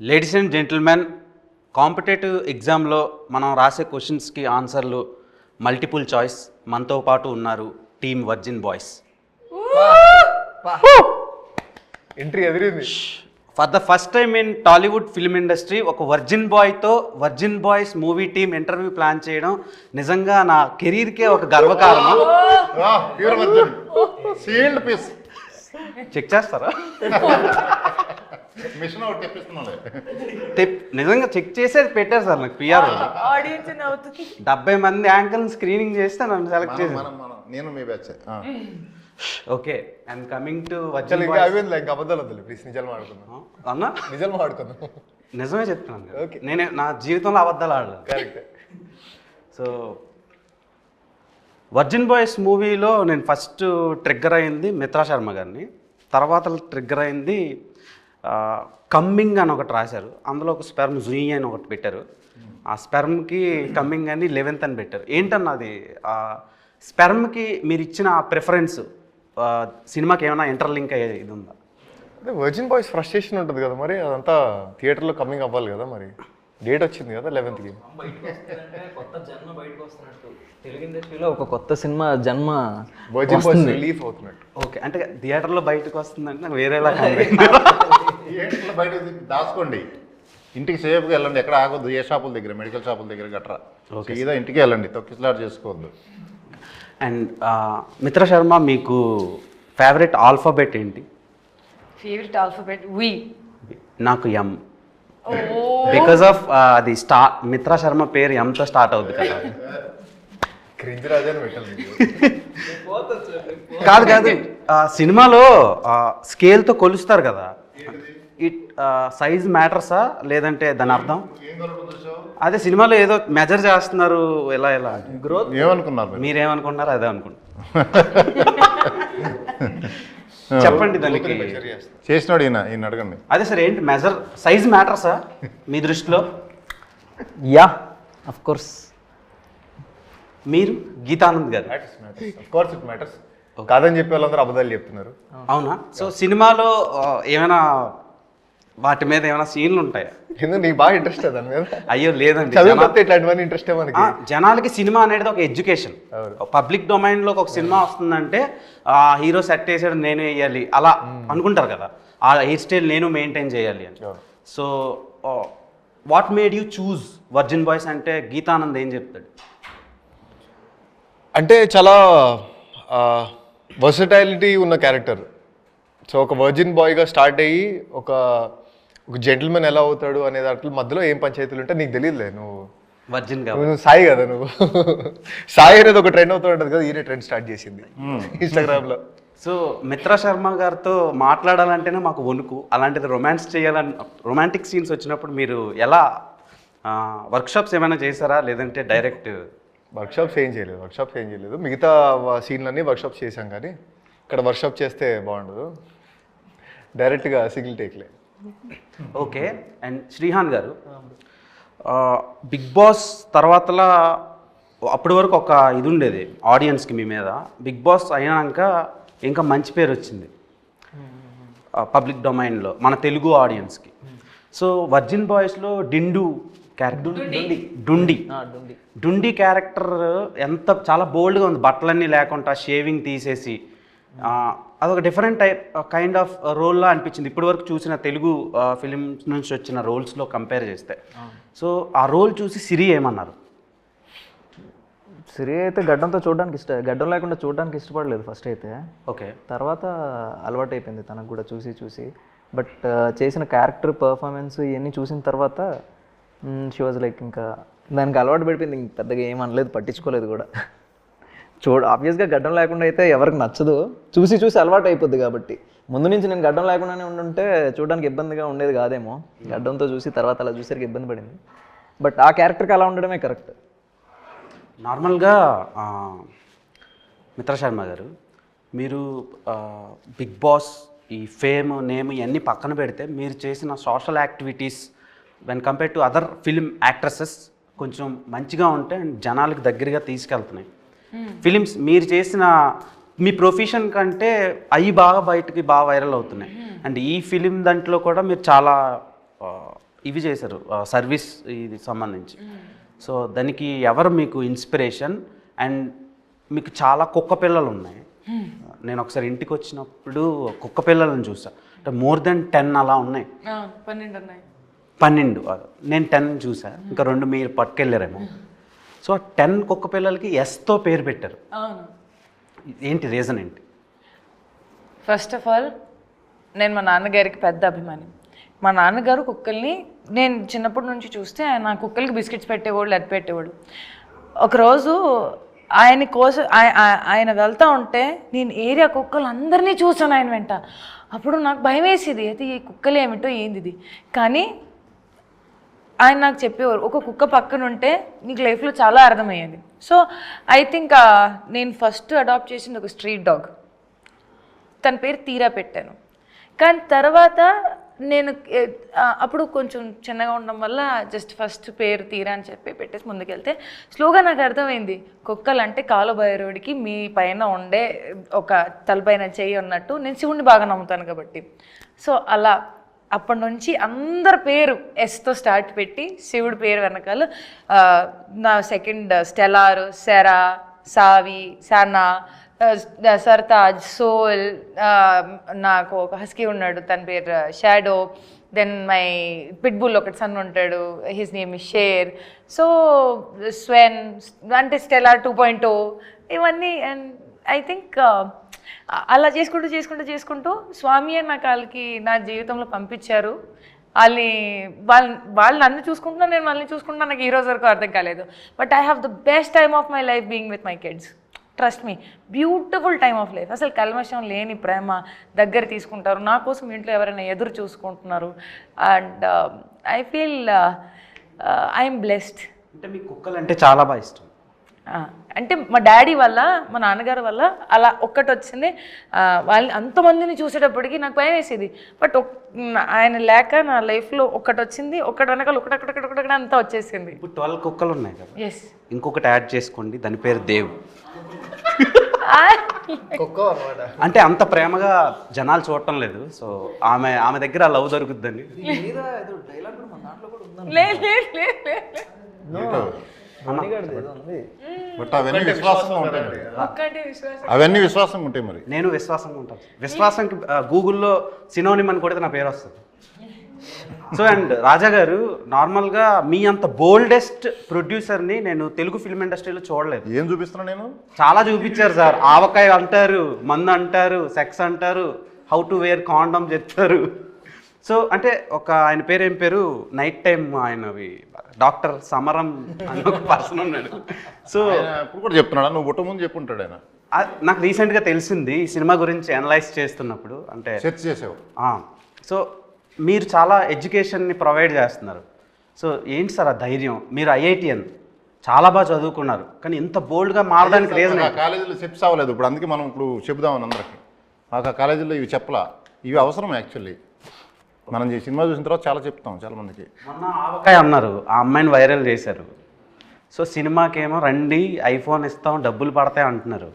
Ladies and gentlemen competitive ఎగ్జామ్లో మనం రాసే క్వశ్చన్స్కి ఆన్సర్లు మల్టిపుల్ చాయిస్ మనతో పాటు ఉన్నారు team virgin boys entry ఎదిరింది. For the first time in Tollywood film industry ఒక virgin బాయ్తో virgin boys movie team interview plan చేయడం నిజంగా నా కెరీర్కే ఒక గర్వకారణం. Pure virgin sealed piece check చేస్తారా? మిషన్ ఒకటి నిజంగా చెక్ చేసేది పెట్టారు సార్ నాకు పిఆర్ ఆడియన్స్ డెబ్బై మంది యాంకల్ స్క్రీనింగ్ చేస్తే నన్ను సెలెక్ట్ మనం చేశారు మనం మనం. నేను మీ batch okay. And coming to virgin ఇంకా అయిపోయింది ఇంకా అబద్ధాలు వద్దులే ప్లీజ్ నిజాలు మాడుకుందాం అన్నా? నిజాలు మాడుకుందాం నిజమే చెప్తున్నాను. Okay. నేనే నా జీవితంలో అబద్ధాలు ఆడలేదు. కరెక్ట్ సో వర్జిన్ బాయ్స్ మూవీలో నేను ఫస్ట్ ట్రిగ్గర్ అయింది మిత్రా శర్మ గారిని. తర్వాత ట్రిగ్గర్ అయింది కమ్మింగ్ అని ఒకటి రాశారు. అందులో ఒక స్పెర్మ్ జుయి అని ఒకటి పెట్టారు. ఆ స్పెర్మ్కి కమ్మింగ్ అని లెవెన్త్ అని పెట్టారు. ఏంటన్నా అది? ఆ స్పెర్మ్కి మీరు ఇచ్చిన ప్రిఫరెన్స్ సినిమాకి ఏమైనా ఇంటర్లింక్ అయ్యే ఇది ఉందా? అదే వర్జిన్ బాయ్స్ ఫ్రస్ట్రేషన్ ఉంటుంది కదా మరి. అదంతా థియేటర్లో కమ్మింగ్ అవ్వాలి కదా మరి. డేట్ వచ్చింది కదా లెవెన్త్కి కొత్త జన్మ బయటకు వస్తున్నట్టు. తెలుగు ఇండస్ట్రీలో ఒక కొత్త సినిమా జన్మ రిలీఫ్ అవుతున్నట్టు. ఓకే అంటే థియేటర్లో బయటకు వస్తుందంటే నాకు వేరేలా. ఏంట్లో బయట దాచుకోండి. ఇంటికి సేఫ్గా వెళ్ళండి. ఎక్కడ ఆగొద్దు. ఏ షాపుల దగ్గర? మెడికల్ షాపుల దగ్గర గట్రా. సీదా ఇంటికి వెళ్ళండి. తొక్కిసలాట్ చేసుకోవద్దు. అండ్ మిత్ర శర్మ మీకు ఫేవరెట్ ఆల్ఫాబెట్ ఏంటి? ఫేవరెట్ ఆల్ఫాబెట్ వి నాకు ఎం బికాస్ ఆఫ్ అది స్టా మిత్ర శర్మ పేరు ఎంతో స్టార్ట్ అవుద్ది కదా. కాదు కాదు. సినిమాలో స్కేల్తో కొలుస్తారు కదా. ఇట్ సైజ్ మ్యాటర్సా లేదంటే దాని అర్థం? అదే సినిమాలో ఏదో మెజర్ చేస్తున్నారు ఎలా ఎలా? గ్రోత్ ఏమనుకున్నారు మీరు? మీరేమనుకున్నారు అదే అనుకుంటున్నారు చెప్పండి దానికి. చేసినాడు ఈయన ఈయన అడగండి. అదే సార్ ఏంటి మెజర్ సైజ్ మ్యాటర్సా మీ దృష్టిలో? యా అఫ్ కోర్స్ మీరు? గీతానంద్ గారు. Course it matters. కాదని చెప్పే వాళ్ళందరూ అబద్ధాలు చెప్తున్నారు. అవునా? సో సినిమాలో ఏమైనా వాటి మీద ఏమైనా సీన్లు ఉంటాయా? ఎందుకు నీకు బాగా ఇంట్రెస్ట్ దాని మీద? అయ్యో లేదండి. ఇట్లాంటివన్నీ ఇంట్రెస్టే మనకి. జనాలకి సినిమా అనేది ఒక ఎడ్యుకేషన్. పబ్లిక్ డొమైన్లోకి ఒక సినిమా వస్తుందంటే ఆ హీరో సెట్ వేసాడు నేను వేయాలి. అలా అనుకుంటారు కదా. ఆ హెయిర్ స్టైల్ నేను మెయింటైన్ చేయాలి అని. So what made you choose virgin boys అంటే గీతానంద్ ఏం చెప్తాడు? అంటే చాలా వర్సటైలిటీ ఉన్న క్యారెక్టర్ సో ఒక వర్జిన్ బాయ్గా స్టార్ట్ అయ్యి ఒక ఒక జెంటిల్మెన్ ఎలా అవుతాడు అనే దాంట్లో మధ్యలో ఏం పంచాయతీలు ఉంటే నీకు తెలియదులే నువ్వు వర్జిన్ నువ్వు సాయి కదా నువ్వు. సాయి అనేది ఒక ట్రెండ్ అవుతూ ఉంటుంది కదా ఈయన ట్రెండ్ స్టార్ట్ చేసింది. ఇన్స్టాగ్రామ్లో సో మిత్ర శర్మ గారితో మాట్లాడాలంటేనే మాకు వణుకు. అలాంటిది రొమాన్స్ చేయాలని రొమాంటిక్ సీన్స్ వచ్చినప్పుడు మీరు ఎలా వర్క్షాప్స్ ఏమైనా చేశారా? లేదంటే డైరెక్ట్ వర్క్షాప్స్ ఏం చేయలేదు వర్క్షాప్స్ ఏం చేయలేదు. మిగతా సీన్లన్నీ వర్క్షాప్స్ చేశాం కానీ ఇక్కడ వర్క్షాప్ చేస్తే బాగుండదు. డైరెక్ట్గా single టేక్లే okay and Srihan garu Bigg Boss తర్వాతలా అప్పటి వరకు ఒక ఇది ఉండేది ఆడియన్స్కి మీ మీద. బిగ్ బాస్ అయినాక ఇంకా మంచి పేరు వచ్చింది పబ్లిక్ డొమైన్లో మన తెలుగు ఆడియన్స్కి. సో వర్జిన్ బాయ్స్లో డిండు క్యారెక్టర్ డుండి. డుండి డుండి. క్యారెక్టర్ ఎంత చాలా బోల్డ్గా ఉంది బట్టలన్నీ లేకుండా షేవింగ్ తీసేసి అదొక డిఫరెంట్ టైప్ కైండ్ ఆఫ్ రోల్లా అనిపించింది. ఇప్పటివరకు చూసిన తెలుగు ఫిలిమ్స్ నుంచి వచ్చిన రోల్స్లో కంపేర్ చేస్తే. సో ఆ రోల్ చూసి సిరి ఏమన్నారు? సిరి అయితే గడ్డంతో చూడడానికి ఇష్ట గడ్డం లేకుండా చూడడానికి ఇష్టపడలేదు ఫస్ట్ అయితే. ఓకే. తర్వాత అలవాటు అయిపోయింది తనకు కూడా చూసి చూసి. బట్ చేసిన క్యారెక్టర్ పర్ఫార్మెన్స్ ఇవన్నీ చూసిన తర్వాత షీ వాజ్ లైక్ ఇంకా దానికి అలవాటు పడిపోయింది. ఇంక పెద్దగా ఏం అనలేదు పట్టించుకోలేదు కూడా. చూడ ఆబ్వియస్గా గడ్డం లేకుండా అయితే ఎవరికి నచ్చదు. చూసి చూసి అలవాటు అయిపోద్ది కాబట్టి. ముందు నుంచి నేను గడ్డం లేకుండానే ఉండుంటే చూడడానికి ఇబ్బందిగా ఉండేది కాదేమో. గడ్డంతో చూసి తర్వాత అలా చూసేకి ఇబ్బంది పడింది. బట్ ఆ క్యారెక్టర్కి అలా ఉండడమే కరెక్ట్ నార్మల్గా మిత్ర శర్మ గారు మీరు బిగ్ బాస్ ఈ ఫేమ్ నేమ్ ఇవన్నీ పక్కన పెడితే మీరు చేసిన social activities when compare to other film actresses కొంచెం మంచిగా ఉంటే అండ్ జనాలకు దగ్గరగా తీసుకెళ్తున్నాయి. ఫిలిమ్స్ మీరు చేసిన మీ ప్రొఫెషన్ కంటే అవి బాగా బయటకి బాగా వైరల్ అవుతున్నాయి. అండ్ ఈ ఫిలిం దాంట్లో కూడా మీరు చాలా ఇవి చేశారు సర్వీస్ ఇది సంబంధించి. సో దానికి ఎవరు మీకు ఇన్స్పిరేషన్? అండ్ మీకు చాలా కుక్క పిల్లలు ఉన్నాయి. నేను ఒకసారి ఇంటికి వచ్చినప్పుడు కుక్క పిల్లలను చూసా. అంటే మోర్ దెన్ టెన్ అలా ఉన్నాయి. పన్నెండు ఉన్నాయి పన్నెండు నేను టెన్ చూసా. ఇంకా రెండు మీరు పట్టుకెళ్ళారేమో. సో టెన్ కుక్క పిల్లలకి ఎస్తో పేరు పెట్టారు. అవును. ఏంటి రీజన్ ఏంటి? ఫస్ట్ ఆఫ్ ఆల్ నేను మా నాన్నగారికి పెద్ద అభిమాని. మా నాన్నగారు కుక్కల్ని నేను చిన్నప్పటి నుంచి చూస్తే ఆయన కుక్కలకి బిస్కెట్స్ పెట్టేవాళ్ళు అది పెట్టేవాళ్ళు ఒకరోజు ఆయన కోసం ఆయ- ఆయ- ఆయన వెళ్తా ఉంటే నేను ఏరియా కుక్కలు అందరినీ చూసాను ఆయన వెంట. అప్పుడు నాకు భయం వేసేది అయితే ఈ కుక్కలు ఏమిటో ఏంది ఇది కానీ ఆయన నాకు చెప్పేవారు ఒక కుక్క పక్కన ఉంటే నీకు లైఫ్లో చాలా అర్థమయ్యేది. సో ఐ థింక్ uh, నేను ఫస్ట్ అడాప్ట్ చేసింది ఒక స్ట్రీట్ డాగ్ తన పేరు తీరా పెట్టాను. కానీ తర్వాత నేను అప్పుడు కొంచెం చిన్నగా ఉండడం వల్ల జస్ట్ ఫస్ట్ పేరు తీరా అని చెప్పి పెట్టేసి ముందుకెళ్తే స్లోగా నాకు అర్థమైంది కుక్కలు అంటే కాలుబైరోడికి మీ పైన ఉండే ఒక తలపైన చేయి ఉన్నట్టు నేను శివుణ్ణి బాగా నమ్ముతాను కాబట్టి. సో అలా అప్పటి నుంచి అందరి పేరు ఎస్తో స్టార్ట్ పెట్టి శివుడి పేరు వెనకాల నా సెకండ్ స్టెలార్ సెరా సావి సనా సర్తాజ్ సోల్ నాకు ఒక హస్కీ ఉన్నాడు తన పేరు షాడో దెన్ మై పిట్బుల్ ఒకటి సన్ ఉంటాడు his name is Sher so Sven అంటే స్టెలార్ టూ పాయింట్ ఇవన్నీ అండ్ ఐ థింక్ uh, అలా చేసుకుంటూ చేసుకుంటూ చేసుకుంటూ స్వామి అని నాకు వాళ్ళకి నా జీవితంలో పంపించారు. వాళ్ళని వాళ్ళ వాళ్ళు నన్ను చూసుకుంటున్నా నేను వాళ్ళని చూసుకుంటున్నా నాకు ఈ రోజు వరకు అర్థం కాలేదు. But I have the best time of my life being with my kids trust me beautiful time of life అసలు కల్మషం లేని ప్రేమ దగ్గర తీసుకుంటారు. నా కోసం ఇంట్లో ఎవరైనా ఎదురు చూసుకుంటున్నారు. And I feel I'm blessed అంటే మీ కుక్కలు అంటే చాలా బాగా ఇష్టం. అంటే మా డాడీ వల్ల మా నాన్నగారి వల్ల అలా ఒక్కటి వచ్చింది వాళ్ళని అంతమందిని చూసేటప్పటికి నాకు భయం వేసేది బట్ ఆయన లేక నా లైఫ్లో ఒక్కటి వచ్చింది ఒక్కటి వెనకాల ఒకటొకటొకటొకటి అంతా వచ్చేసింది. ఇప్పుడు ట్వెల్వ్ కుక్కలు ఉన్నాయి కదా. ఎస్ ఇంకొకటి యాడ్ చేసుకోండి దాని పేరు దేవ్. అంటే అంత ప్రేమగా జనాలు చూడటం లేదు. సో ఆమె ఆమె దగ్గర లవ్ దొరుకుద్దని. లే లే లే లే లే. బట్ అవన్నీ విశ్వాసంగా ఉంటాయి అవన్నీ విశ్వాసంగా ఉంటాయి మరి. నేను విశ్వాసంగా ఉంటాను. విశ్వాసంకి గూగుల్లో సినోనిమ్ అని కొడితే నా పేరు వస్తుంది. సో అండ్ రాజా గారు నార్మల్గా మీ అంత బోల్డెస్ట్ ప్రొడ్యూసర్ని నేను తెలుగు ఫిల్మ్ ఇండస్ట్రీలో చూడలేదు. ఏం చూపిస్తున్నా నేను? చాలా చూపించారు సార్. ఆవకాయ అంటారు మందు అంటారు సెక్స్ అంటారు హౌ టు వేర్ కాండమ్ చెప్తారు. సో అంటే ఒక ఆయన పేరు ఏం పేరు? Night time ఆయనవి. డాక్టర్ సమరం అని ఒక పర్సన్ ఉన్నాడు. సో ఇప్పుడు కూడా చెప్తున్నాడా? నువ్వు పుట్ట ముందు చెప్పుంటాడు ఆయన. నాకు రీసెంట్గా తెలిసింది ఈ సినిమా గురించి అనలైజ్ చేస్తున్నప్పుడు అంటే సెర్చ్ చేసావు. సో మీరు చాలా ఎడ్యుకేషన్ని ప్రొవైడ్ చేస్తున్నారు. సో ఏంటి సార్ ఆ ధైర్యం? మీరు ఐఐటిఎన్ చాలా బాగా చదువుకున్నారు. కానీ ఇంత బోల్డ్గా మారడానికి రీజన్ కాలేజీలో చెప్పి అవ్వలేదు. ఇప్పుడు అందుకే మనం ఇప్పుడు చెబుదామని అందరికి మాకు ఆ కాలేజీలో ఇవి చెప్పలా. ఇవి అవసరం యాక్చువల్లీ మనం ఈ సినిమా చూసిన తర్వాత చాలా చెప్తాం చాలా మందికి. మొన్న ఆవకాయ అన్నారు ఆ అమ్మాయిని వైరల్ చేశారు. సో సినిమాకేమో రండి ఐఫోన్ ఇస్తాం డబ్బులు పడతాయి అంటున్నారు.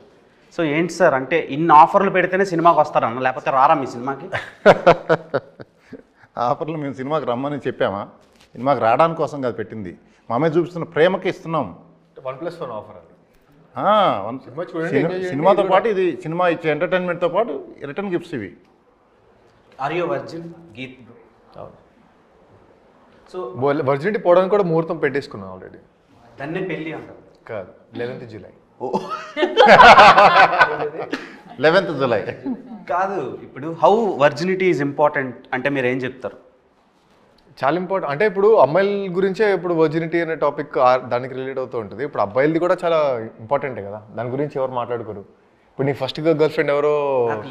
సో ఏంటి సార్ అంటే ఇన్ని ఆఫర్లు పెడితేనే సినిమాకి వస్తారన్న లేకపోతే రారా మీ సినిమాకి? ఆఫర్లు మేము సినిమాకి రమ్మని చెప్పామా? సినిమాకి రావడానికి కోసం కాదు పెట్టింది. మా అమ్మాయి చూపిస్తున్న ప్రేమకి ఇస్తున్నాం. వన్ ప్లస్ వన్ ఆఫర్ అది. ఆ, వన్- సినిమా చూడండి, సినిమా- ఎంజాయ్ చేయండి, సినిమాతో పాటు ఇది సినిమా ఇచ్చే ఎంటర్టైన్మెంట్తో పాటు రిటర్న్ గిఫ్ట్స్ ఇవి. Are you virgin Geeth so virginity పోవడానికి కూడా ముహూర్తం పెట్టేసుకున్నాం ఆల్రెడీ దాన్నే పెళ్ళి అంటారు. కాదు లెవెన్త్ జూలై లెవెన్త్ జులై కాదు ఇప్పుడు హౌ వర్జినిటీ ఈజ్ ఇంపార్టెంట్ అంటే మీరు ఏం చెప్తారు? చాలా ఇంపార్టెంట్ అంటే ఇప్పుడు అమ్మాయిల గురించే ఇప్పుడు వర్జినిటీ అనే టాపిక్ దానికి రిలేట్ అవుతూ ఉంటుంది. ఇప్పుడు అబ్బాయిలది కూడా చాలా ఇంపార్టెంటే కదా. దాని గురించి ఎవరు మాట్లాడుకోరు. ఇప్పుడు నీ ఫస్ట్ గర్ల్ ఫ్రెండ్ ఎవరో?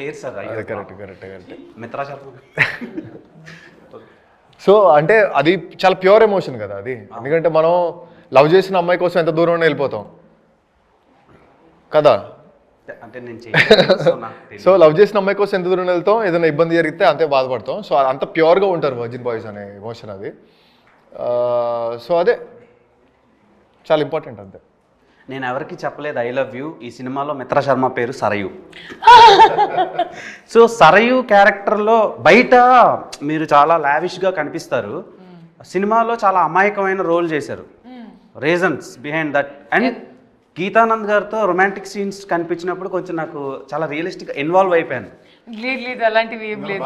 లేదు sir correct correct correct Mitra so అంటే అది చాలా ప్యూర్ ఎమోషన్ కదా అది. ఎందుకంటే మనం లవ్ చేసిన అమ్మాయి కోసం ఎంత దూరం వెళ్ళిపోతాం. కదా? అంటే నేను సో లవ్ చేసిన అమ్మాయి కోసం ఎంత దూరం వెళ్తాం ఏదైనా ఇబ్బంది జరిగితే అంతే బాధపడతాం. సో అంత ప్యూర్గా ఉంటారు వర్జిన్ బాయ్స్ అనే ఎమోషన్ అది. సో అదే. చాలా ఇంపార్టెంట్ అంతే. నేను ఎవరికి చెప్పలేదు ఐ లవ్ యూ ఈ సినిమాలో మిత్ర శర్మ పేరు సరయు. సో సరయు క్యారెక్టర్లో బయట మీరు చాలా లావిష్గా కనిపిస్తారు. సినిమాలో చాలా అమాయకమైన రోల్ చేశారు. Reasons behind that and Geetanand గారితో రొమాంటిక్ సీన్స్ కనిపించినప్పుడు కొంచెం నాకు చాలా రియలిస్టిక్ ఇన్వాల్వ్ అయిపోయాను. లేదు లేదు అలాంటివి ఏం లేదు.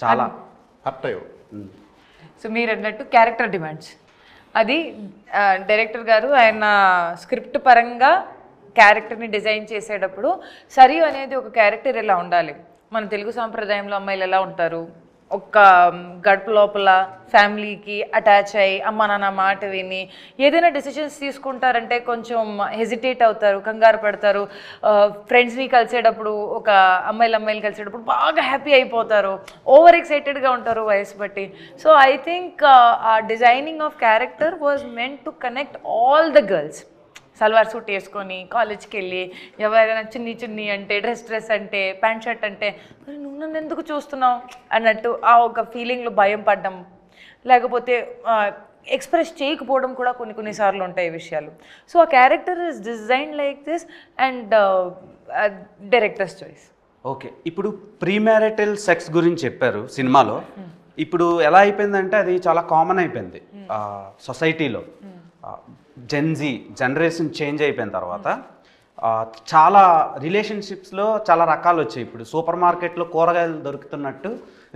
చాలా. అయ్యో సో మీరు అన్నట్టు క్యారెక్టర్ డిమాండ్స్ అది డైరెక్టర్ గారు ఆయన స్క్రిప్ట్ పరంగా క్యారెక్టర్ని డిజైన్ చేసేటప్పుడు సరియు అనేది ఒక క్యారెక్టర్ ఎలా ఉండాలి? మన తెలుగు సాంప్రదాయంలో అమ్మాయిలు ఎలా ఉంటారు? ఒక గడుపు లోపల ఫ్యామిలీకి అటాచ్ అయ్యి అమ్మ నాన్న మాట విని ఏదైనా డెసిషన్స్ తీసుకుంటారంటే కొంచెం హెజిటేట్ అవుతారు కంగారు పడతారు. ఫ్రెండ్స్ని కలిసేటప్పుడు ఒక అమ్మాయిలు అమ్మాయిలు కలిసేటప్పుడు బాగా హ్యాపీ అయిపోతారు. ఓవర్ ఎక్సైటెడ్గా ఉంటారు వయసు బట్టి. సో ఐ థింక్ ఆ designing of character was meant to connect all the girls salwar suit వేసుకొని కాలేజ్కి వెళ్ళి ఎవరైనా చిన్ని చిన్ని అంటే డ్రెస్ డ్రెస్ అంటే ప్యాంట్ షర్ట్ అంటే "మరి నువ్వు నన్ను ఎందుకు చూస్తున్నావు? అన్నట్టు ఆ ఒక ఫీలింగ్లో భయం పడ్డం. లేకపోతే ఎక్స్ప్రెస్ చేయకపోవడం కూడా కొన్ని కొన్నిసార్లు ఉంటాయి విషయాలు. సో ఆ character is design like this and directors choice okay. ఇప్పుడు ప్రీ మ్యారిటల్ సెక్స్ గురించి చెప్పారు సినిమాలో. ఇప్పుడు ఎలా అయిపోయిందంటే అది చాలా కామన్ అయిపోయింది. సొసైటీలో జెన్జీ జనరేషన్ చేంజ్ అయిపోయిన తర్వాత చాలా రిలేషన్షిప్స్లో చాలా రకాలు వచ్చాయి. ఇప్పుడు సూపర్ మార్కెట్లో కూరగాయలు దొరుకుతున్నట్టు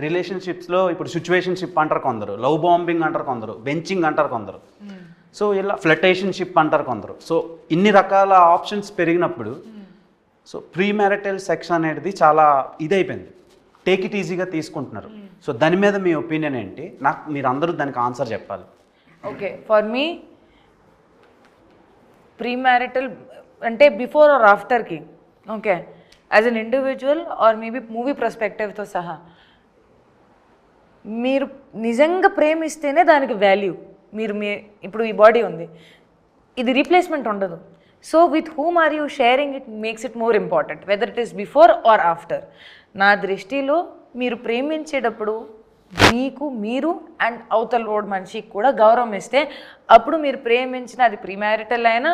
రిలేషన్షిప్స్లో ఇప్పుడు సిచ్యువేషన్షిప్ అంటారు కొందరు. లవ్ బాంబింగ్ అంటారు కొందరు. బెంచింగ్ అంటారు కొందరు. సో ఇలా ఫ్లటేషన్షిప్ అంటారు కొందరు. సో ఇన్ని రకాల ఆప్షన్స్ పెరిగినప్పుడు సో ప్రీ మ్యారిటల్ సెక్స్ అనేది చాలా ఇదైపోయింది. టేక్ ఇట్ ఈజీగా తీసుకుంటున్నారు. సో దాని మీద మీ ఒపీనియన్ ఏంటి? నాకు మీరు అందరూ దానికి ఆన్సర్ చెప్పాలి. Okay for me pre marital అంటే before or ఆఫ్టర్కి okay as an individual or maybe movie ప్రస్పెక్టివ్తో సహా. మీరు నిజంగా ప్రేమిస్తేనే దానికి వాల్యూ మీరు మీ ఇప్పుడు ఈ బాడీ ఉంది. ఇది రీప్లేస్మెంట్ ఉండదు. So with whom are you sharing it makes it more important whether it is before or after నా దృష్టిలో మీరు ప్రేమించేటప్పుడు మీకు మీరు అండ్ అవతల రోడ్ మనిషికి కూడా గౌరవం ఇస్తే అప్పుడు మీరు ప్రేమించిన అది ప్రీమ్యారిటల్ అయినా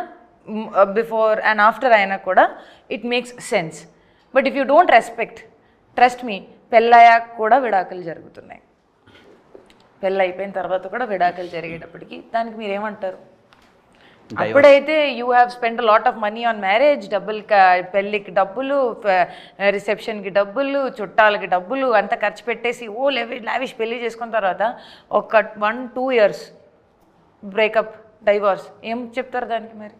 బిఫోర్ అండ్ ఆఫ్టర్ అయినా కూడా it makes sense but if you don't respect trust me పెళ్ళయ్యాక కూడా విడాకులు జరుగుతున్నాయి. పెళ్ళి అయిపోయిన తర్వాత కూడా విడాకులు జరిగేటప్పటికి దానికి మీరేమంటారు? అప్పుడైతే you have spend lot of money on marriage డబ్బులు పెళ్ళికి డబ్బులు రిసెప్షన్కి డబ్బులు చుట్టాలకి డబ్బులు అంతా ఖర్చు పెట్టేసి ఓ లెవి లావిష్ పెళ్ళి చేసుకున్న తర్వాత ఒక one two years breakup divorce. ఏం చెప్తారు దానికి మరి?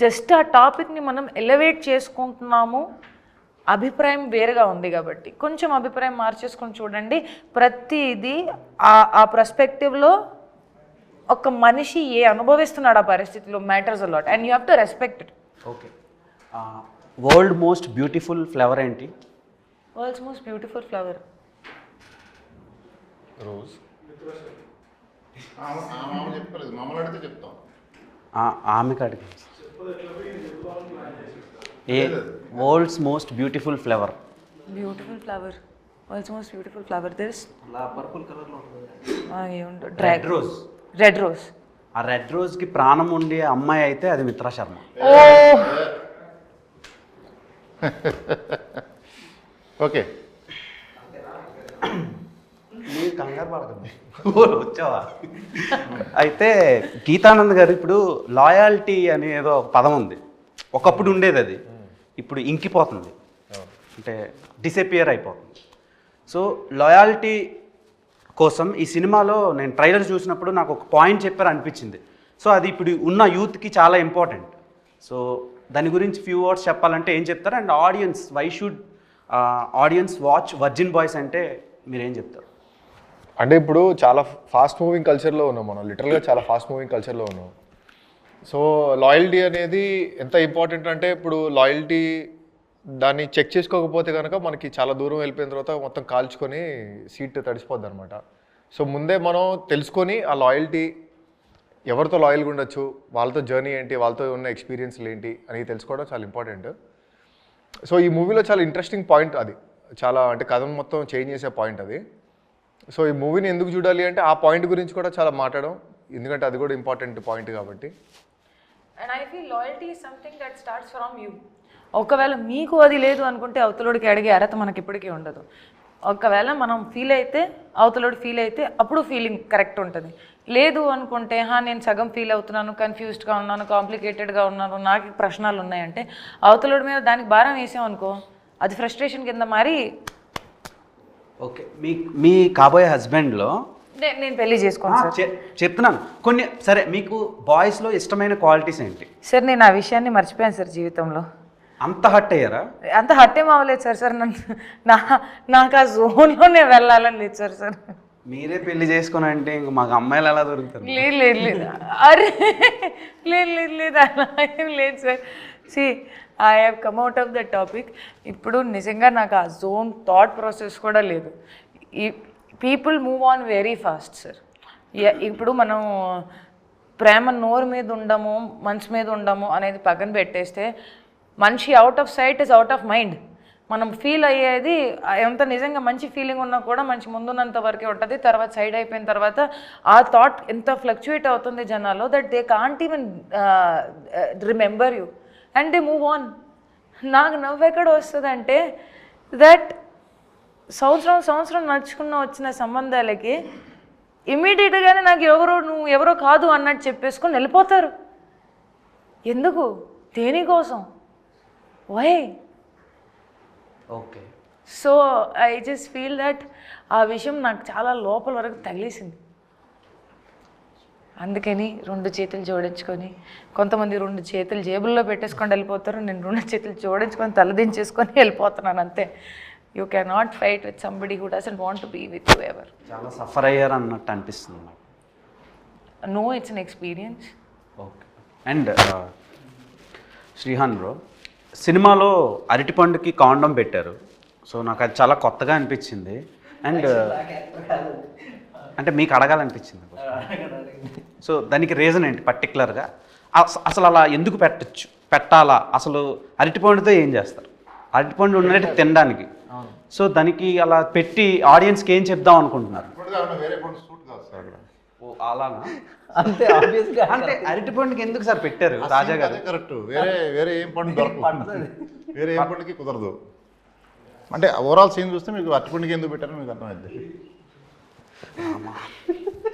జస్ట్ ఆ టాపిక్ని మనం ఎలివేట్ చేసుకుంటున్నాము. అభిప్రాయం వేరుగా ఉంది కాబట్టి. కొంచెం అభిప్రాయం మార్చేసుకొని చూడండి. ప్రతిదీ ఆ ఆ ప్రస్పెక్టివ్లో ఒక మనిషి ఏ అనుభవిస్తున్నాడు ఆ పరిస్థితిలో matters a lot and you have to respect it okay world most beautiful flower ఏంటి? World's most beautiful flower rose ఆమె ఆమె చెప్పలేదు మమ్మల్ని అడిగితే చెప్తాం ఆమె కాడికి ఏ world's most beautiful flower beautiful flower world's most beautiful flower this purple కలర్లో red dragon rose red rose ఆ రెడ్ రోజ్కి ప్రాణం ఉండే అమ్మాయి అయితే అది మిత్రా శర్మ. ఓ! ఓకే. మీరు కంగారు పడకండి వచ్చావా? అయితే గీతానంద్ గారు ఇప్పుడు లాయాలిటీ అనే ఏదో ఒక పదం ఉంది. ఒకప్పుడు ఉండేది అది. ఇప్పుడు ఇంకిపోతుంది. అంటే డిసపియర్ అయిపోతుంది. సో లాయాలిటీ కోసం ఈ సినిమాలో నేను ట్రైలర్ చూసినప్పుడు నాకు ఒక పాయింట్ చెప్పారు అనిపించింది. సో అది ఇప్పుడు ఉన్న యూత్కి చాలా ఇంపార్టెంట్. సో దాని గురించి ఫ్యూ వర్డ్స్ చెప్పాలంటే ఏం చెప్తారు? And audience why should audience watch Virgin Boys అంటే మీరేం చెప్తారు? అంటే ఇప్పుడు చాలా ఫాస్ట్ మూవింగ్ కల్చర్లో ఉన్నాం మనం. లిటరల్గా చాలా ఫాస్ట్ మూవింగ్ కల్చర్లో ఉన్నాం. సో లాయల్టీ అనేది ఎంత ఇంపార్టెంట్ అంటే ఇప్పుడు లాయల్టీ దాన్ని చెక్ చేసుకోకపోతే కనుక మనకి చాలా దూరం వెళ్ళిపోయిన తర్వాత మొత్తం కాల్చుకొని సీట్ తడిసిపోద్ది అనమాట సో ముందే మనం తెలుసుకొని ఆ లాయల్టీ ఎవరితో లాయల్గా ఉండొచ్చు వాళ్ళతో జర్నీ ఏంటి వాళ్ళతో ఉన్న ఎక్స్పీరియన్స్లు ఏంటి అని తెలుసుకోవడం చాలా ఇంపార్టెంట్ సో ఈ మూవీలో చాలా ఇంట్రెస్టింగ్ పాయింట్ అది. చాలా అంటే కథను మొత్తం చేంజ్ చేసే పాయింట్ అది. సో ఈ మూవీని ఎందుకు చూడాలి అంటే ఆ పాయింట్ గురించి కూడా చాలా మాట్లాడడం. ఎందుకంటే అది కూడా ఇంపార్టెంట్ పాయింట్ కాబట్టి. And I feel loyalty something that starts from you ఒకవేళ మీకు అది లేదు అనుకుంటే అవతలోడికి అడిగే అర్హత మనకి ఇప్పటికీ ఉండదు. ఒకవేళ మనం ఫీల్ అయితే అవతలోడు ఫీల్ అయితే అప్పుడు ఫీలింగ్ కరెక్ట్ ఉంటుంది. లేదు అనుకుంటే హా నేను సగం ఫీల్ అవుతున్నాను కన్ఫ్యూజ్డ్గా ఉన్నాను కాంప్లికేటెడ్గా ఉన్నాను నాకు ప్రశ్నలు ఉన్నాయంటే అవతలోడి మీద దానికి భారం వేసాం అనుకో అది ఫ్రస్ట్రేషన్ కింద మారి ఓకే. మీ మీ కాబోయే హస్బెండ్లో నేను పెళ్ళి చేసుకోను చెప్తున్నాను. కొన్ని సరే మీకు బాయ్స్లో ఇష్టమైన క్వాలిటీస్ ఏంటి? సార్ నేను ఆ విషయాన్ని మర్చిపోయాను సార్ జీవితంలో. అంత హట్ అయ్యారా? అంత హట్టేం అవ్వలేదు సార్ సార్ నన్ను నా నాకు ఆ జోన్లోనే వెళ్ళాలని లేదు సార్ సార్. మీరే పెళ్ళి చేసుకుని అంటే ఇంక మాకు అమ్మాయిలు ఎలా దొరుకుతారు? లేదు లేదు లేదు. అరే లేదు లేదు లేదు అలా ఏం లేదు sir. See I have come out of the topic ఇప్పుడు నిజంగా నాకు ఆ జోన్ థాట్ ప్రాసెస్ కూడా లేదు. ఈ people move on very fast sir ఇప్పుడు మనం ప్రేమ నోరు మీద ఉండము మనసు మీద ఉండము అనేది పక్కన పెట్టేస్తే మనిషి out of sight is out of mind మనం ఫీల్ అయ్యేది ఎంత నిజంగా మంచి ఫీలింగ్ ఉన్నా కూడా మంచి ముందున్నంత వరకే ఉంటుంది. తర్వాత సైడ్ అయిపోయిన తర్వాత ఆ థాట్ ఎంత ఫ్లక్చుయేట్ అవుతుంది జనాల్లో that they can't even remember you and they move on నాకు నవ్వు ఎక్కడ వస్తుంది అంటే దట్ సంవత్సరం సంవత్సరం నడుచుకున్న వచ్చిన సంబంధాలకి ఇమీడియట్గానే నాకు ఎవరో నువ్వు ఎవరో కాదు అన్నట్టు చెప్పేసుకొని వెళ్ళిపోతారు. ఎందుకు? దేనికోసం? Why? Okay. So I just feel that ఆ విషయం నాకు చాలా లోపల వరకు తగిలేసింది. అందుకని రెండు చేతులు జోడించుకొని కొంతమంది రెండు చేతులు జేబుల్లో పెట్టేసుకొని వెళ్ళిపోతారు నేను రెండు చేతులు జోడించుకొని తలదించేసుకొని వెళ్ళిపోతున్నాను అంతే. You can not fight with somebody who doesn't want to be with you ever చాలా సఫర్ అయ్యారు అన్నట్టు అనిపిస్తుంది నాకు. No it's an experience okay and Srihan bro సినిమాలో అరటిపండుకి కాండం పెట్టారు. సో నాకు అది చాలా కొత్తగా అనిపించింది. అండ్ అంటే మీకు అడగాలనిపించింది సో దానికి రీజన్ ఏంటి పర్టికులర్గా అసలు అలా ఎందుకు పెట్టచ్చు పెట్టాలా? అసలు అరటిపండుతో ఏం చేస్తారు? అరటిపండు ఉన్నట్టు తినడానికి. సో దానికి అలా పెట్టి ఆడియన్స్కి ఏం చెప్దాం అనుకుంటున్నారు? అలానా అంతే ఆబ్వియస్గా అంటే అరటిపండుకి ఎందుకు సార్ పెట్టారు రాజా గారు? కరెక్ట్ వేరే వేరే ఏం పండు దొరకదు వేరే ఏం పండుకి కుదరదు. అంటే ఓవరాల్ సీన్ చూస్తే మీకు అట్టుపండుకి ఎందుకు పెట్టారో మీకు అర్థమైంది.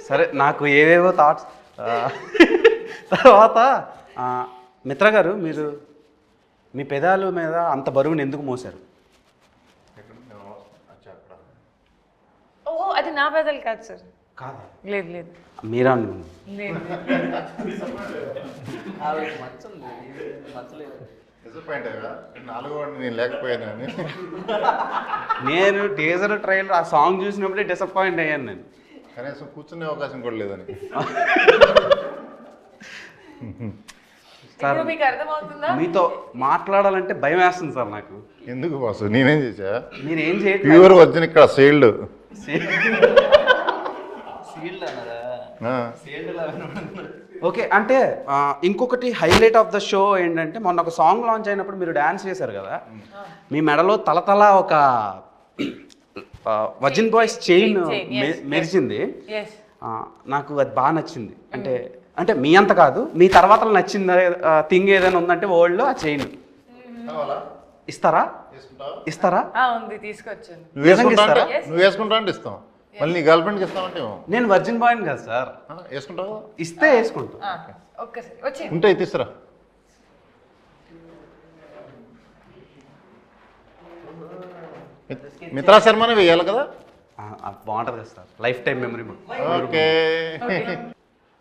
సరే నాకు ఏవేవో థాట్స్ తర్వాత ఆ, మిత్ర గారు మీరు మీ పెదాల మీద అంత బరువుని ఎందుకు మోసారు? ఓ అది నా పెదలు కాదు సార్. కాదా. లేదు లేదు. మీరా నేను నేను టీజర్ ట్రైలర్ ఆ సాంగ్ చూసినప్పుడే డిసప్పాయింట్ అయ్యాను నేను. కనీసం కూర్చునే అవకాశం కూడా లేదని అర్థమవుతుందా? మీతో మాట్లాడాలంటే భయం వేస్తుంది సార్ నాకు. ఎందుకు బాసు? నేనేం చేశా? మీరు ఏం చేయట్లేదు. ప్యూర్ వచ్చిన ఇక్కడ సేల్డ్ ఓకే అంటే ఇంకొకటి హైలైట్ ఆఫ్ ద షో ఏంటంటే మొన్న ఒక సాంగ్ లాంచ్ అయినప్పుడు మీరు డ్యాన్స్ చేశారు కదా? మీ మెడలో తలతల ఒక వజిన్ బాయ్స్ చైన్ మెరిచింది నాకు అది బాగా నచ్చింది. అంటే అంటే మీ అంత కాదు మీ తర్వాత నచ్చింది థింగ్ ఏదైనా ఉందంటే వరల్డ్లో ఆ చైన్ ఇస్తారా? ఇస్తారా? ఉంది తీసుకొచ్చాను? నువ్వు వేసుకుంటా అంటే ఇస్తాం. మళ్ళీ నీ గర్ల్ ఫ్రెండ్కి ఇస్తామంటే. నేను వర్జిన్ బాయ్ కదా సార్. వేసుకుంటావు? ఇస్తే వేసుకుంటా. వచ్చి ఉంటే ఇస్తారా మిత్రా శర్మనే వేయాలి కదా? బాగుంటుంది కదా sir. Life time memory okay.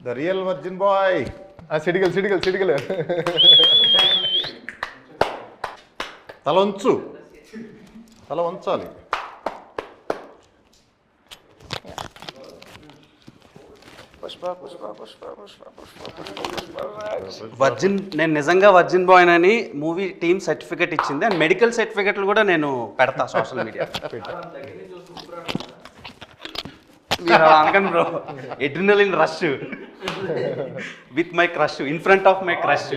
The real virgin boy సిడిగల్ సిడిగల్ సిడిగల్ తల ఉంచు తల ఉంచాలి వర్జిన్ నేను నిజంగా వర్జిన్ బాయ్ అని మూవీ టీమ్ సర్టిఫికేట్ ఇచ్చింది అండ్ మెడికల్ సర్టిఫికెట్లు కూడా నేను పెడతా సోషల్ మీడియా. అనకండి bro. Adrenaline rush. With my crush. In front of my crush.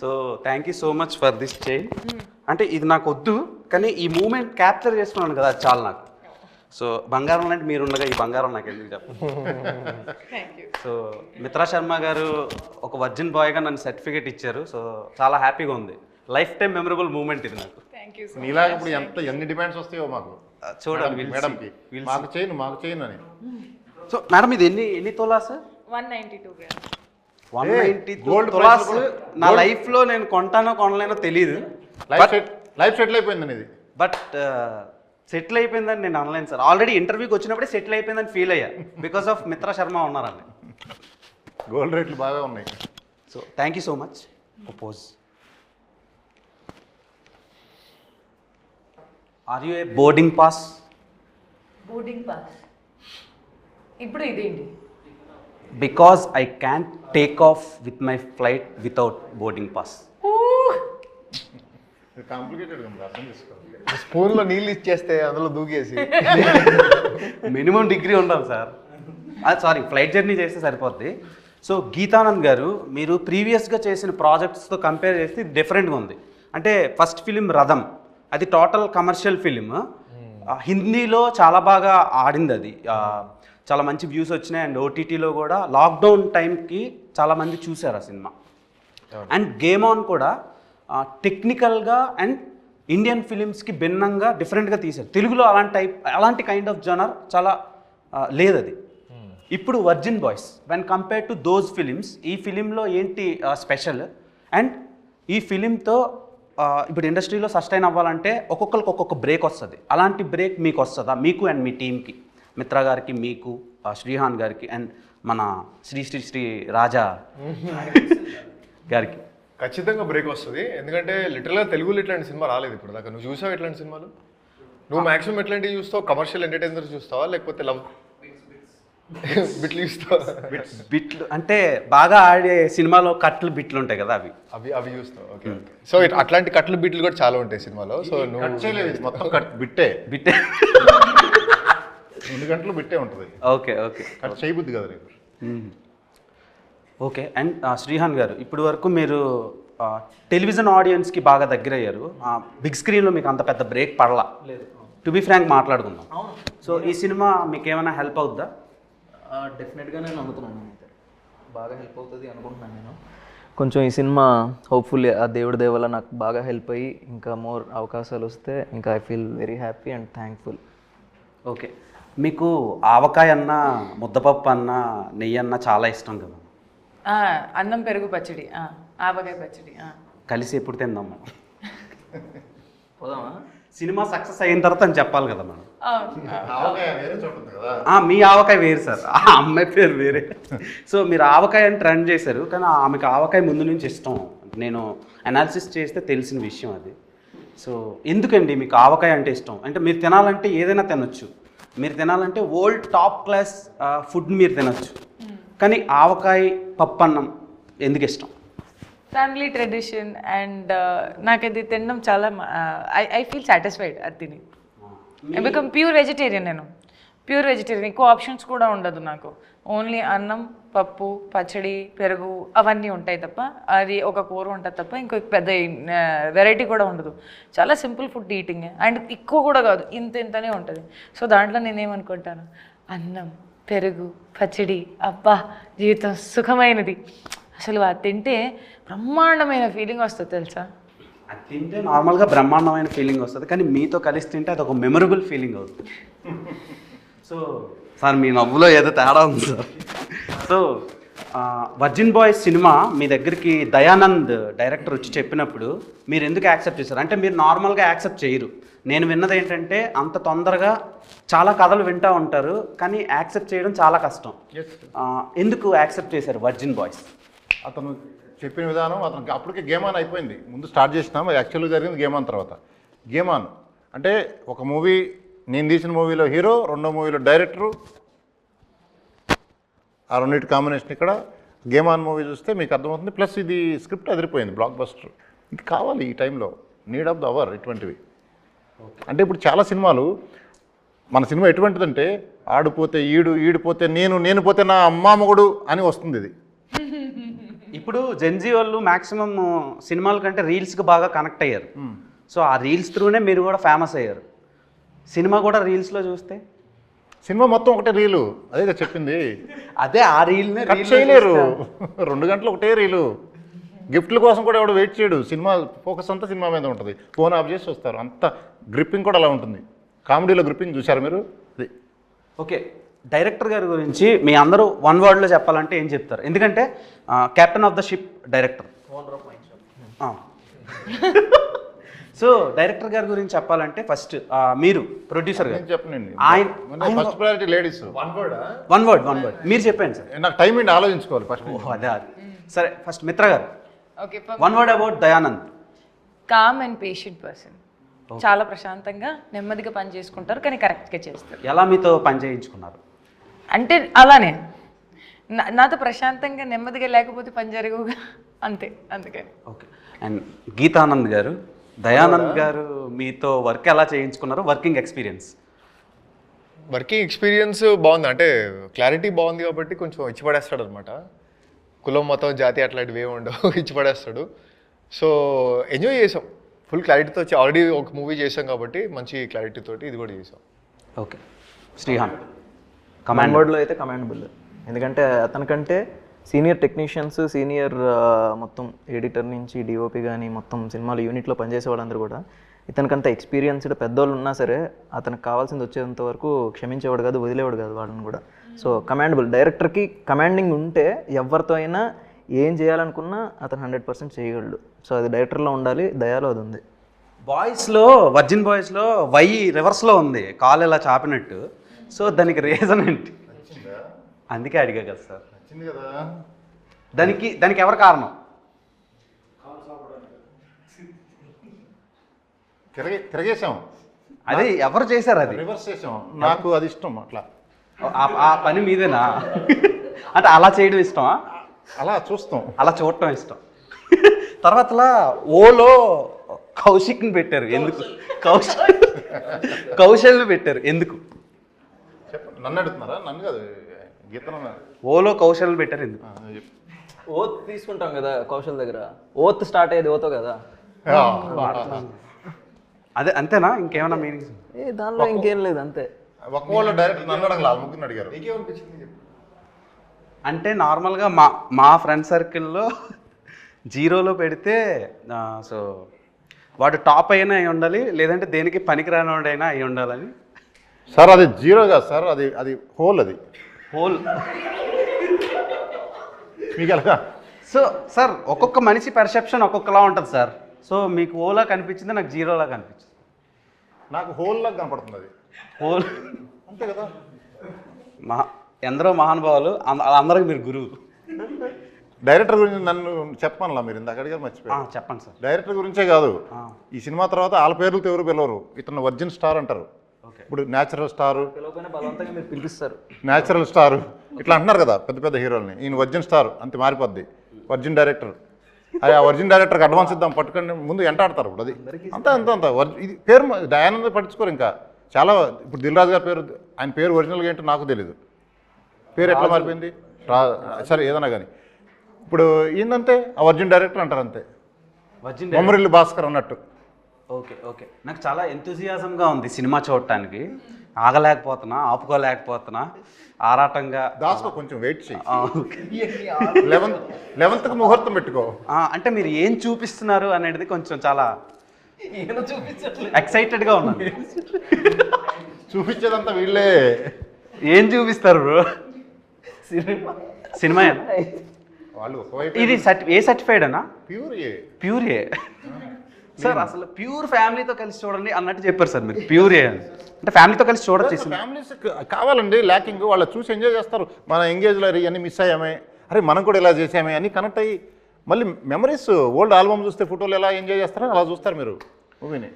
So thank you so much for this chain. అంటే ఇది నాకు వద్దు కానీ ఈ మూమెంట్ క్యాప్చర్ చేసుకున్నాను కదా అది చాలు నాకు. సో బంగారం లాంటి మీరు ఉండగా ఈ బంగారం నాకు ఎందుకు చెప్పండి? సో మిత్రా శర్మ గారు ఒక వర్జిన్ బాయ్గా నన్ను సర్టిఫికేట్ ఇచ్చారు. సో చాలా హ్యాపీగా ఉంది. లైఫ్ టైం మెమరబుల్ మూమెంట్ ఇది నాకు. నీలాగా ఇప్పుడు ఎంత ఎన్ని డిమాండ్స్ వస్తాయో మాకు. చూడండి, మేడంకి మాకు చేయను మాకు చేయను అని. సో మేడం ఇది ఎన్ని ఎన్ని తోలా sir? One ninety two grams one Hey, ninety gold తులాస్ నా gold- లైఫ్లో నేను కొంటానో కొనలేనో తెలియదు లైఫ్ సెట్ లైఫ్ సెటిల్ అయిపోయింది ఇది బట్ సెటిల్ అయిపోయిందని నేను అనలేను సార్. ఆల్రెడీ ఇంటర్వ్యూకి వచ్చినప్పుడే సెటిల్ అయిపోయిందని ఫీల్ అయ్యా. బికాస్ ఆఫ్ మిత్ర శర్మ ఉన్నారని. గోల్డ్ రేట్లు బాగా ఉన్నాయి so thank you so much propose are you a boarding pass boarding pass ఇప్పుడు ఇదేంటి? Because I can take off with my flight without boarding pass complicated అర్థం స్పూన్లో నీళ్ళు ఇచ్చేస్తే అందులో దూకేసి. మినిమం డిగ్రీ ఉండాలి సార్. అది సారీ ఫ్లైట్ జర్నీ చేస్తే సరిపోద్ది. సో గీతానంద్ గారు మీరు ప్రీవియస్గా చేసిన ప్రాజెక్ట్స్తో కంపేర్ చేస్తే డిఫరెంట్గా ఉంది. అంటే ఫస్ట్ ఫిలిం రథం అది టోటల్ కమర్షియల్ ఫిలిం హిందీలో చాలా బాగా ఆడింది అది. చాలా మంచి వ్యూస్ వచ్చినాయి అండ్ ఓటీటీలో కూడా. లాక్డౌన్ టైంకి చాలామంది చూశారు ఆ సినిమా. అండ్ గేమ్ ఆన్ కూడా టెక్నికల్గా అండ్ ఇండియన్ ఫిలిమ్స్కి భిన్నంగా డిఫరెంట్గా తీశారు. తెలుగులో అలాంటి టైప్ అలాంటి కైండ్ ఆఫ్ జనర్ చాలా లేదు అది ఇప్పుడు Virgin Boys when compare to those films ఈ ఫిలింలో ఏంటి స్పెషల్ అండ్ ఈ ఫిలింతో ఇప్పుడు ఇండస్ట్రీలో సస్టైన్ అవ్వాలంటే ఒక్కొక్కరికి ఒక్కొక్క బ్రేక్ వస్తుంది. అలాంటి బ్రేక్ మీకు వస్తుందా? మీకు అండ్ మీ టీంకి మిత్ర గారికి మీకు శ్రీహాన్ గారికి అండ్ మన శ్రీ శ్రీ శ్రీ రాజా గారికి. ఖచ్చితంగా బ్రేక్ వస్తుంది. ఎందుకంటే లిటరల్గా తెలుగులో ఇట్లాంటి సినిమా రాలేదు ఇప్పుడు దాకా. నువ్వు చూసావు ఇట్లాంటి సినిమాలు? నువ్వు మాక్సిమం ఎట్లాంటివి చూస్తావు? కమర్షియల్ ఎంటర్టైనర్ చూస్తావా? లేకపోతే లవ్ బిట్లు చూస్తావా? బిట్లు అంటే బాగా ఆడే సినిమాలో కట్లు బిట్లు ఉంటాయి కదా అవి. అవి అవి చూస్తావు. ఓకే సో అట్లాంటి కట్లు బిట్లు కూడా చాలా ఉంటాయి సినిమాలో. సో నువ్వు మొత్తం కట్ బిట్టే. బిట్టే. రెండు గంటలు బిట్టే ఉంటుంది. ఓకే ఓకే కట్ చేయబుద్ది కదా నీకు ఓకే. అండ్ శ్రీహాన్ గారు ఇప్పటి వరకు మీరు టెలివిజన్ ఆడియన్స్కి బాగా దగ్గర అయ్యారు బిగ్ స్క్రీన్లో మీకు అంత పెద్ద బ్రేక్ పడలా. టు బి ఫ్రాంక్ మాట్లాడుకుందాం. సో ఈ సినిమా మీకు ఏమైనా హెల్ప్ అవుద్దా? డెఫినెట్గా నేను నమ్ముతున్నాను అయితే బాగా హెల్ప్ అవుతుంది అనుకుంటున్నాను నేను. కొంచెం ఈ సినిమా హోప్ఫుల్లీ ఆ దేవుడి దేవల్ల నాకు బాగా హెల్ప్ అయ్యి ఇంకా మోర్ అవకాశాలు వస్తే ఇంకా I feel very happy and thankful. Okay. మీకు ఆవకాయ అన్న ముద్దపప్పు అన్న నెయ్యి అన్న చాలా ఇష్టం కదా. అన్నం పెరుగు పచ్చడి ఆ, ఆవకాయ పచ్చడి ఆ. కలిసి ఎప్పుడు తిందాం మనం పోదామా? సినిమా సక్సెస్ అయిన తర్వాత అని చెప్పాలి కదా మనం. మీ ఆవకాయ వేరు సార్. ఆ అమ్మాయి పేరు వేరే. సో మీరు ఆవకాయ అని ట్రెండ్ చేశారు కానీ ఆమెకు ఆవకాయ ముందు నుంచి ఇష్టం. నేను అనాలిసిస్ చేస్తే తెలిసిన విషయం అది. సో ఎందుకండి మీకు ఆవకాయ అంటే ఇష్టం? అంటే మీరు తినాలంటే ఏదైనా తినొచ్చు. మీరు తినాలంటే ఓల్డ్ టాప్ క్లాస్ ఫుడ్ మీరు తినొచ్చు. కానీ ఆవకాయ పప్పు అన్నం ఎందుకు ఇష్టం ఫ్యామిలీ ట్రెడిషన్ అండ్ నాకు అది తినడం చాలా ఐ ఐ ఫీల్ సాటిస్ఫైడ్ అది తిని. ఐ బికమ్ ప్యూర్ వెజిటేరియన్ నేను. ప్యూర్ వెజిటేరియన్ ఎక్కువ ఆప్షన్స్ కూడా ఉండదు నాకు. ఓన్లీ అన్నం పప్పు పచ్చడి పెరుగు అవన్నీ ఉంటాయి తప్ప అది ఒక కూర ఉంటుంది తప్ప ఇంకో పెద్ద వెరైటీ కూడా ఉండదు. చాలా సింపుల్ ఫుడ్ ఈటింగ్ అండ్ ఎక్కువ కూడా కాదు ఇంత ఇంతనే ఉంటుంది. సో దాంట్లో నేనేమనుకుంటాను? అన్నం. పెరుగు పచ్చడి అబ్బా జీవితం సుఖమైనది. అసలు అది తింటే బ్రహ్మాండమైన ఫీలింగ్ వస్తుంది తెలుసా? అది తింటే నార్మల్గా బ్రహ్మాండమైన ఫీలింగ్ వస్తుంది కానీ మీతో కలిసి తింటే అది ఒక మెమరబుల్ ఫీలింగ్ అవుతుంది. సో సార్ మీ నవ్వులో ఏదో తేడా ఉంది సార్. సో వర్జిన్ బాయ్స్ సినిమా మీ దగ్గరికి దయానంద్ డైరెక్టర్ వచ్చి చెప్పినప్పుడు మీరు ఎందుకు యాక్సెప్ట్ చేశారు? అంటే మీరు నార్మల్గా యాక్సెప్ట్ చేయరు. నేను విన్నది ఏంటంటే అంత తొందరగా చాలా కథలు వింటూ ఉంటారు కానీ యాక్సెప్ట్ చేయడం చాలా కష్టం. ఎందుకు యాక్సెప్ట్ చేశారు వర్జిన్ బాయ్స్? అతను చెప్పిన విధానం అతనికి అప్పటికే గేమ్ ఆన్ అయిపోయింది. ముందు స్టార్ట్ చేసినాం అది యాక్చువల్గా జరిగింది గేమ్ ఆన్ తర్వాత. Game On. అంటే ఒక మూవీ నేను తీసిన మూవీలో హీరో రెండో మూవీలో డైరెక్టరు ఆ రెండింటి కాంబినేషన్ ఇక్కడ. గేమ్ ఆన్ మూవీ చూస్తే మీకు అర్థమవుతుంది ప్లస్ ఇది స్క్రిప్ట్ అదిరిపోయింది బ్లాక్ బస్టర్ ఇది కావాలి ఈ టైంలో. నీడ్ ఆఫ్ ద అవర్ ఇటువంటివి. అంటే ఇప్పుడు చాలా సినిమాలు మన సినిమా ఎటువంటిదంటే ఆడిపోతే ఈడు ఈడిపోతే నేను నేను పోతే నా అమ్మా మొగుడు అని వస్తుంది ఇది. ఇప్పుడు జెన్జీ వాళ్ళు మాక్సిమం సినిమాల కంటే రీల్స్కి బాగా కనెక్ట్ అయ్యారు. సో ఆ రీల్స్ త్రూనే మీరు కూడా ఫేమస్ అయ్యారు. సినిమా కూడా రీల్స్లో చూస్తే? సినిమా మొత్తం ఒకటే రీలు. అదే చెప్పింది. అదే ఆ రీల్నే కట్ చేయలేరు. రెండు గంటలు ఒకటే రీలు. గిఫ్ట్ల కోసం కూడా ఎవడు వెయిట్ చేయడు. సినిమా ఫోకస్ అంతా సినిమా మీద ఉంటుంది. ఫోన్ ఆఫ్ చేసి వస్తారు. అంత గ్రిప్పింగ్ కూడా అలా ఉంటుంది. కామెడీలో గ్రిప్పింగ్ చూసారు మీరు? అది. ఓకే. డైరెక్టర్ గారి గురించి మీ అందరూ వన్ వర్డ్లో చెప్పాలంటే ఏం చెప్తారు? ఎందుకంటే captain of the ship director. So director గారి గురించి చెప్పాలంటే ఫస్ట్ మీరు ప్రొడ్యూసర్ గారు. నేను చెప్పనండి ఆయన first priority ladies one word? One word మీరు చెప్పండి సార్. నాకు టైం ఏంటి? ఆలోచించుకోవాలి ఫస్ట్. అది. సరే ఫస్ట్ మిత్ర గారు. Okay one word about Dayanand calm and patient person చాలా ప్రశాంతంగా నెమ్మదిగా పని చేసుకుంటారు కానీ కరెక్ట్గా చేస్తారు. ఎలా మీతో పని చేయించుకున్నారు? అంటే అలానే. నా- నాతో ప్రశాంతంగా నెమ్మదిగా లేకపోతే పని జరగవుగా అంతే అందుకని ఓకే అండ్ గీతానంద్ గారు దయానంద్ గారు మీతో వర్క్ ఎలా చేయించుకున్నారో వర్కింగ్ ఎక్స్పీరియన్స్. వర్కింగ్ ఎక్స్పీరియన్స్ బాగుంది. అంటే క్లారిటీ బాగుంది కాబట్టి కొంచెం ఇచ్చి పడేస్తాడు అనమాట కులం మతం జాతి అట్లాంటివి ఏమి ఉండవు. ఇచ్చి పడేస్తాడు సో ఎంజాయ్ చేసాం. ఫుల్ క్లారిటీతో ఆల్రెడీ ఒక మూవీ చేసాం కాబట్టి మంచి క్లారిటీ తోటి ఇది కూడా చేసాం. ఓకే. శ్రీహాన్ కమాండ్ వర్డ్లో అయితే కమాండబుల్ ఎందుకంటే అతనికంటే సీనియర్ టెక్నీషియన్స్ సీనియర్ మొత్తం ఎడిటర్ నుంచి డిఓపి కానీ మొత్తం సినిమాలు యూనిట్లో పనిచేసే వాళ్ళందరూ కూడా ఇతనికంత ఎక్స్పీరియన్స్డ్ పెద్దోళ్ళు ఉన్నా సరే అతనికి కావాల్సింది వచ్చేంత వరకు క్షమించేవాడు కాదు వదిలేవాడు కాదు వాళ్ళని కూడా. సో కమాండబుల్ డైరెక్టర్కి కమాండింగ్ ఉంటే ఎవరితో అయినా ఏం చేయాలనుకున్నా అతను హండ్రెడ్ పర్సెంట్ చేయగలడు. సో అది డైరెక్టర్లో ఉండాలి దయాలో అది ఉంది. బాయ్స్లో వర్జిన్ బాయ్స్లో వై రివర్స్లో ఉంది. కాల్ ఇలా చాపినట్టు. సో దానికి రీజన్ ఏంటి? అందుకే అడిగా కదా సార్. దానికి దానికి ఎవరు కారణం? తిరగే తిరగేసాం అది ఎవరు చేశారు అది? రివర్స్ చేసాం నాకు అది ఇష్టం అట్లా. ఆ- ఆ పని మీదేనా? అంటే అలా చేయడం ఇష్టమా? అలా చూస్తాం. అలా చూడటం ఇష్టం. తర్వాతలా ఓలో కౌశిక్ని పెట్టారు. ఎందుకు? కౌశల్ కౌశల్ని పెట్టారు. ఎందుకు? చెప్పండి నన్ను అడుగుతున్నారా? నన్ను కాదు గీతను ఓలో కౌశల్ని పెట్టారు. ఎందుకు? ఓత్ తీసుకుంటాం కదా కౌశల్ దగ్గర. ఓత్ స్టార్ట్ అయ్యేది ఓతో కదా. అదే అంతేనా? ఇంకేమైనా మీనింగ్స్? ఏ దానిలో ఇంకేం లేదు అంతే. ఒక వాళ్ళు డైరెక్ట్ నన్ను అడగల ముగ్గురిని అడిగారు. అంటే నార్మల్గా మా మా ఫ్రెండ్ సర్కిల్లో జీరోలో పెడితే సో వాడు టాప్ అయినా అయి ఉండాలి లేదంటే దేనికి పనికిరాని వాడైనా అయి ఉండాలని. సార్ అది జీరో కాదు సార్ అది అది హోల్ అది. హోల్. మీకు ఎలాగా సో సార్ ఒక్కొక్క మనిషి పర్సెప్షన్ ఒక్కొక్కలా ఉంటుంది సార్. సో మీకు ఓలా కనిపించింది నాకు జీరోలా కనిపించింది. నాకు హోల్ లాగా కనపడుతుంది అది. హోల్ అంతే కదా? మహా ఎందరో మహానుభావులు అంద- అందరికి మీరు గురువు. డైరెక్టర్ గురించి నన్ను చెప్పానులా మీరు ఇందాక అడిగారు ఆ, మర్చిపోయారు చెప్పండి సార్. డైరెక్టర్ గురించే కాదు. ఆ. ఈ సినిమా తర్వాత వాళ్ళ పేర్లతో ఎవరు పిలవరు. ఇతను వర్జిన్ స్టార్ అంటారు. ఓకే. ఇప్పుడు న్యాచురల్ స్టార్. పిలవకపోయినా బలవంతంగా మీరు పిలిపిస్తారు. Natural star. ఇట్లా అంటున్నారు కదా పెద్ద పెద్ద హీరోల్ని. ఈయన వర్జిన్ స్టార్ అంతే మారిపోద్ది. Virgin director. అది ఆ వర్జిన్ డైరెక్టర్కి అడ్వాన్స్ ఇద్దాం పట్టుకొని ముందు ఎంటాడతారు ఇప్పుడు అది. అంతా అంత అంత. ఇది పేరు మ- దయానంద పట్టించుకోరు ఇంకా. చాలా ఇప్పుడు దిల్ రాజు గారి పేరు ఆయన పేరు ఒరిజినల్గా ఏంటో నాకు తెలియదు పేరు ఎట్లా మారిపోయింది? రా సరే ఏదైనా కానీ. ఇప్పుడు ఏందంతే ఆ వర్జిన్ డైరెక్టర్ అంటారు అంతే. వర్జిన్ బొమ్మరిల్లు భాస్కర్ అన్నట్టు. Okay okay. నాకు చాలా ఎంతూజియాజంగా ఉంది సినిమా చూడటానికి. ఆగలేకపోతున్నా ఆపుకోలేకపోతున్నా ఆరాటంగా. దాసుకో కొంచెం వెయిట్ చేయి. లెవెన్త్ లెవెన్త్కి ముహూర్తం పెట్టుకో. అంటే మీరు ఏం చూపిస్తున్నారు అనేది కొంచెం చాలా ఎక్సైటెడ్గా ఉన్నాను. చూపించేదంతా వీళ్ళే. ఏం చూపిస్తారు బ్రో? సినిమా. వాళ్ళు ఒకవైపు ఇది సర్టి ఏ సర్టిఫైడ్ అనా pure A. Pure A. Sir అసలు ప్యూర్ ఫ్యామిలీతో కలిసి చూడండి అన్నట్టు చెప్పారు సార్ మీరు. ప్యూర్ ఏ అని. అంటే ఫ్యామిలీతో కలిసి చూడొచ్చు సినిమా. ఫ్యామిలీస్ కావాలండి ల్యాకింగ్ వాళ్ళు చూసి ఎంజాయ్ చేస్తారు. మన ఎంగేజ్లో అన్ని మిస్ అయ్యామే. అరే మనం కూడా ఇలా చేసామే అని కనెక్ట్ అయ్యి. మళ్ళీ మెమరీస్ ఓల్డ్ ఆల్బమ్ చూస్తే ఫోటోలు ఎలా ఎంజాయ్ చేస్తారో అలా చూస్తారు మీరు. మూవీని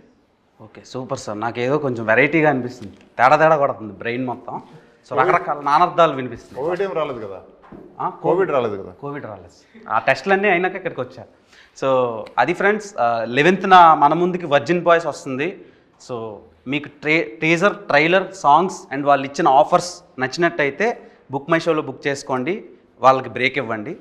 ఓకే సూపర్ సార్. నాకు ఏదో కొంచెం వెరైటీగా అనిపిస్తుంది. తేడా తేడా కొడుతుంది బ్రెయిన్ మొత్తం. సో రకరకాల నానార్థాలు వినిపిస్తుంది కోవిడ్ ఏం రాలేదు కదా? కోవిడ్ రాలేదు కదా? కోవిడ్ రాలేదు ఆ టెస్ట్లన్నీ అయినాక ఇక్కడికి వచ్చా. సో అది ఫ్రెండ్స్ లెవెన్త్న మన ముందుకి వర్జిన్ బాయ్స్ వస్తుంది. సో మీకు ట్రే టీజర్ ట్రైలర్ సాంగ్స్ అండ్ వాళ్ళు ఇచ్చిన ఆఫర్స్ నచ్చినట్టయితే బుక్ మై షోలో బుక్ చేసుకోండి. వాళ్ళకి బ్రేక్ ఇవ్వండి.